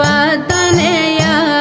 பார்த்தானேயா